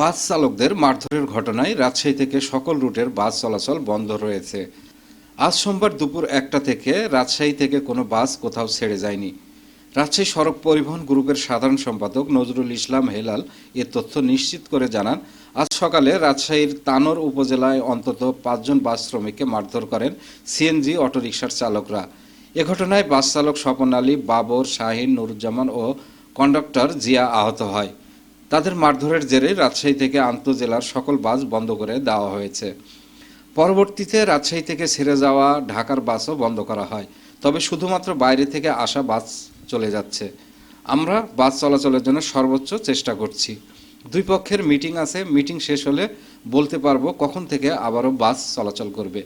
বাস চালকদের মারধরের ঘটনায় রাজশাহী থেকে সকল রুটের বাস চলাচল বন্ধ রয়েছে। আজ সোমবার দুপুর একটা থেকে রাজশাহী থেকে কোনো বাস কোথাও ছেড়ে যায়নি। রাজশাহী সড়ক পরিবহন গ্রুপের সাধারণ সম্পাদক নজরুল ইসলাম হেলাল এ তথ্য নিশ্চিত করে জানান, আজ সকালে রাজশাহীর তানোর উপজেলায় অন্তত পাঁচজন বাস শ্রমিককে মারধর করেন সিএনজি অটোরিকশার চালকরা। এ ঘটনায় বাস চালক স্বপন আলী, বাবর, শাহিন, নুরুজ্জামান ও কন্ডাক্টর জিয়া আহত হয়। তাদের মারধরের জেরে রাজশাহী থেকে আন্তজেলার সকল বাস বন্ধ করে দেওয়া হয়েছে। পরবর্তীতে রাজশাহী থেকে ছেড়ে যাওয়া ঢাকার বাসও বন্ধ করা হয়। তবে শুধুমাত্র বাইরে থেকে আসা বাস চলে যাচ্ছে। আমরা বাস চলাচলের জন্য সর্বোচ্চ চেষ্টা করছি। দুই পক্ষের মিটিং আছে। মিটিং শেষ হলে বলতে পারব কখন থেকে আবারও বাস চলাচল করবে।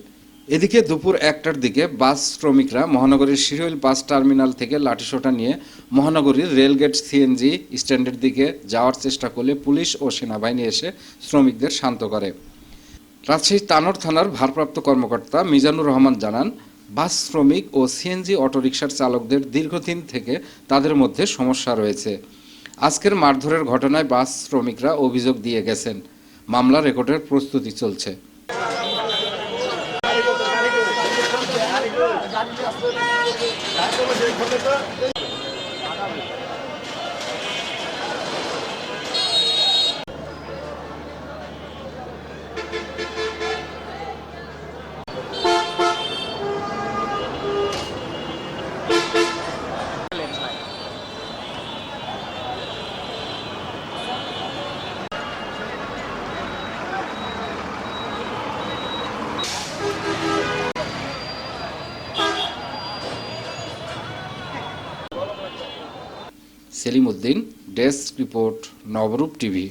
এদিকে দুপুর একটার দিকে বাস শ্রমিকরা মহানগরীর শিরোইল বাস টার্মিনাল থেকে লাঠিসোঁটা নিয়ে মহানগরীর রেলগেট সিএনজি স্ট্যান্ডের দিকে যাওয়ার চেষ্টা করলে পুলিশ ও সেনাবাহিনী এসে শ্রমিকদের শান্ত করে। রাজশাহী তানোর থানার ভারপ্রাপ্ত কর্মকর্তা মিজানুর রহমান জানান, বাস শ্রমিক ও সিএনজি অটোরিকশার চালকদের দীর্ঘদিন থেকে তাদের মধ্যে সমস্যা রয়েছে। আজকের মারধরের ঘটনায় বাস শ্রমিকরা অভিযোগ দিয়ে গেছেন। মামলা রেকর্ডের প্রস্তুতি চলছে। असतं Selim Uddin desk report Nabarup TV.